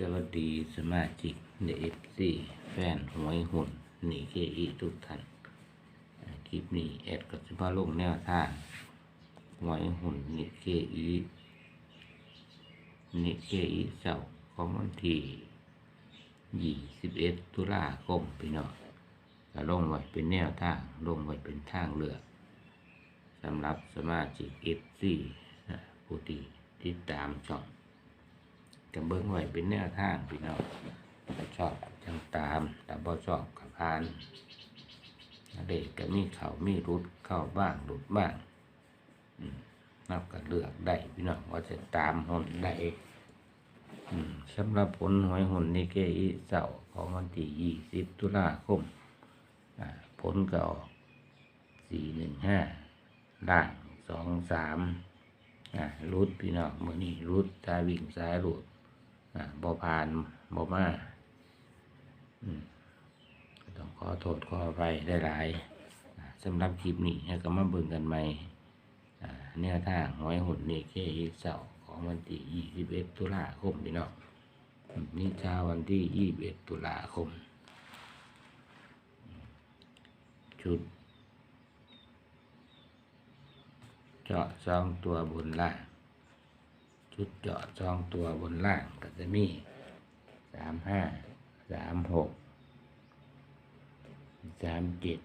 สวัสดีสมาชิกในเอฟซีแฟนหวยหุ่นนีเคอีทุกท่านคลิปนี้แอดก็จะมาลงแนวทางหวยหุ่นนีเคอีนีเคอีเสาร์ของวันที่ยี่สิบเอ็ดตุลาคมพี่น้องก็ลงไว้เป็นแนวทางลงไว้เป็นทางเลือกสำหรับสมาชิกเอฟซีผู้ที่ติดตามช่อง จะเบิ้งไว้เป็นแนวทางพี่น้องชอบจังตามแต่บ่ชอบกับพานเด็กก็มีเขามีรุดเข้าบ้างหลุดบ้างนับก็เลือกได้พี่น้องว่าจะตามหนใดอืมสำหรับผลหวยหุ่นนิเกอีเสาร์ของวันที่ยี่สิบตุลาคมอ่าผลก็ออกสี่หนึ่งห้าล่างสองสามอ่ารุดพี่น้องเมื่อนี้รุดสายวิ่งสายรุด บ่ผ่านบ่มาอืมก็ต้องขอโทษขออภัยได้หลายสำหรับคลิปนี้ก็มาเบิ่งกันใหม่อ่าแนวทางหวยหุ่นนี่เคอีเสาร์ของวันที่21ตุลาคมพี่น้องนี่เช้าวันที่21ตุลาคม ชุด เจาะซองตัวบนล่าง ชุดเจาะจองตัวบนล่างก็จะมีสามห้าสามหกสามเจ็ด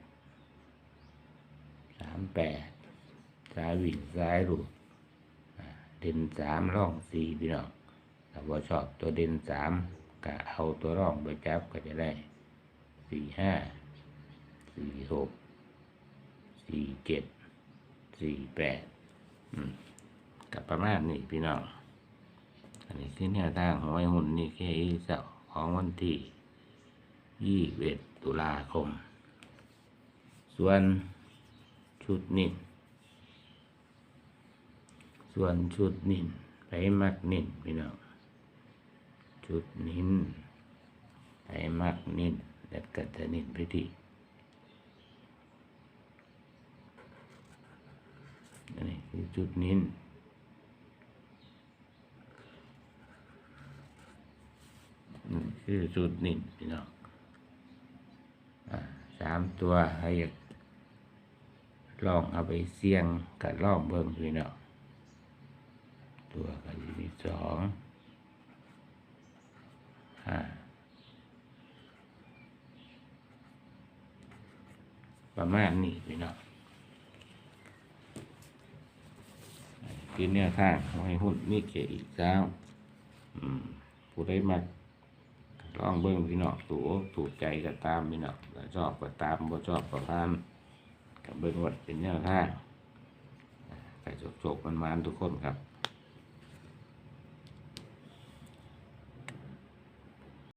สามแปดสายวิ่งสายหลุดเด่นสามร่องสี่พี่น้องถ้าว่าชอบตัวเด่นสามก็เอาตัวร่องไปจับก็จะได้สี่ห้าสี่หกสี่เจ็ดสี่แปดกับประมาณนี้พี่น้อง อันนี้คือแนวทางหวยหุ่นนี่แค่อีเสาของวันที่ยี่สิบเอ็ดตุลาคม ส่วนชุดนิ่นส่วนชุดนิ่นไปมักนิ่นพี่น้องชุดนิ่นไปมักนิ่นแลดกัตนิ่นไปที่อันนี้คือชุดนิ่น นี่ คือสูตรนิ่พี่น้องอ่าสามตัวให้ลองเอาไปเสี่ยงกับลองเบิ่งพี่น้องตัวก็จะมีสองห้าประมาณนี้พี่น้องคือแนวทางของให้หุ้นนี่เกอีกแล้วอืมผู้ได้มา ลองเบิ้งพี่น้องถูกถูกใจก็ตามพี่น้องถ้าชอบก็ตามบ่ชอบก็ตานกับเบิ้งวัดเป็นแนวทางไปจบๆมันมาทุกคนครับ